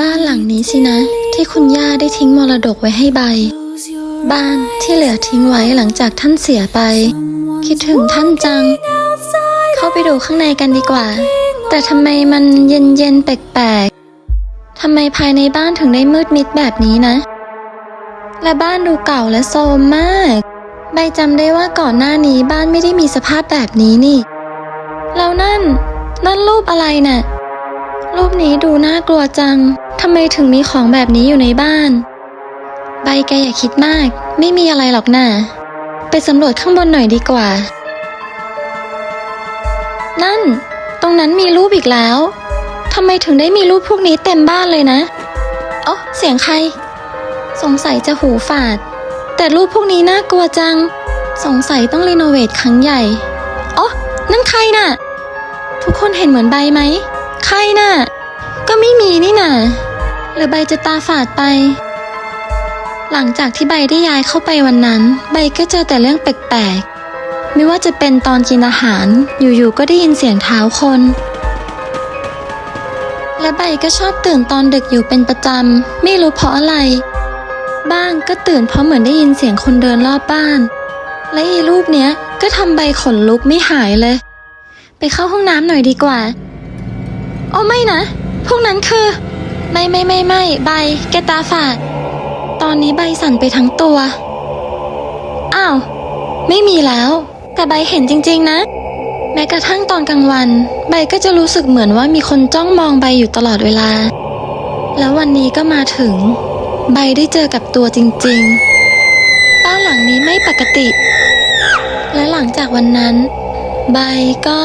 บ้านหลังนี้สินะ ที่คุณย่าได้ทิ้งมรดกไว้ให้ใบ บ้านที่เหลือทิ้งไว้หลังจากท่านเสียไป คิดถึงท่านจัง เข้าไปดูข้างในกันดีกว่า แต่ทำไมมันเย็นเย็นแปลกๆทำไมภายในบ้านถึงได้มืดมิดแบบนี้นะ และบ้านดูเก่าและโทรมมาก ใบจำได้ว่าก่อนหน้านี้บ้านไม่ได้มีสภาพแบบนี้นี่ แล้วนั่น นั่นรูปอะไรน่ะ รูปนี้ดูน่ากลัวจัง ทำไมถึงมีของแบบนี้อยู่ในบ้าน ใบแกอย่าคิดมาก ไม่มีอะไรหรอกน่ะ ไปสำรวจข้างบนหน่อยดีกว่า นั่น ตรงนั้นมีรูปอีกแล้ว ทำไมถึงได้มีรูปพวกนี้เต็มบ้านเลยนะอ๋อเสียงใคร สงสัยจะหูฝาด แต่รูปพวกนี้น่ากลัวจัง สงสัยต้องรีโนเวทครั้งใหญ่อ๋อนั่นใครน่ะ ทุกคนเห็นเหมือนใบไหม ใครน่ะ ก็ไม่มีนี่น่ะหรือใบจะตาฝาดไป หลังจากที่ใบได้ย้ายเข้าไปวันนั้น ใบก็เจอแต่เรื่องแปลกๆ ไม่ว่าจะเป็นตอนกินอาหาร อยู่ๆ ก็ได้ยินเสียงเท้าคน และใบก็ชอบตื่นตอนดึกอยู่เป็นประจำ ไม่รู้เพราะอะไร บ้างก็ตื่นเพราะเหมือนได้ยินเสียงคนเดินรอบบ้าน และอีรูปเนี้ยก็ทำใบขนลุกไม่หายเลย ไปเข้าห้องน้ำหน่อยดีกว่า โอ้ไม่นะ พวกนั้นคือ ไม่ไม่ไม่ไม่ใบแกตาฝาด ตอนนี้ใบสั่นไปทั้งตัว อ้าว ไม่มีแล้ว แต่ใบเห็นจริง ๆ นะ แม้กระทั่งตอนกลางวัน ใบก็จะรู้สึกเหมือนว่ามีคนจ้องมองใบอยู่ตลอดเวลา แล้ววันนี้ก็มาถึง ใบได้เจอกับตัวจริง ๆ บ้านหลังนี้ไม่ปกติ และหลังจากวันนั้น ใบก็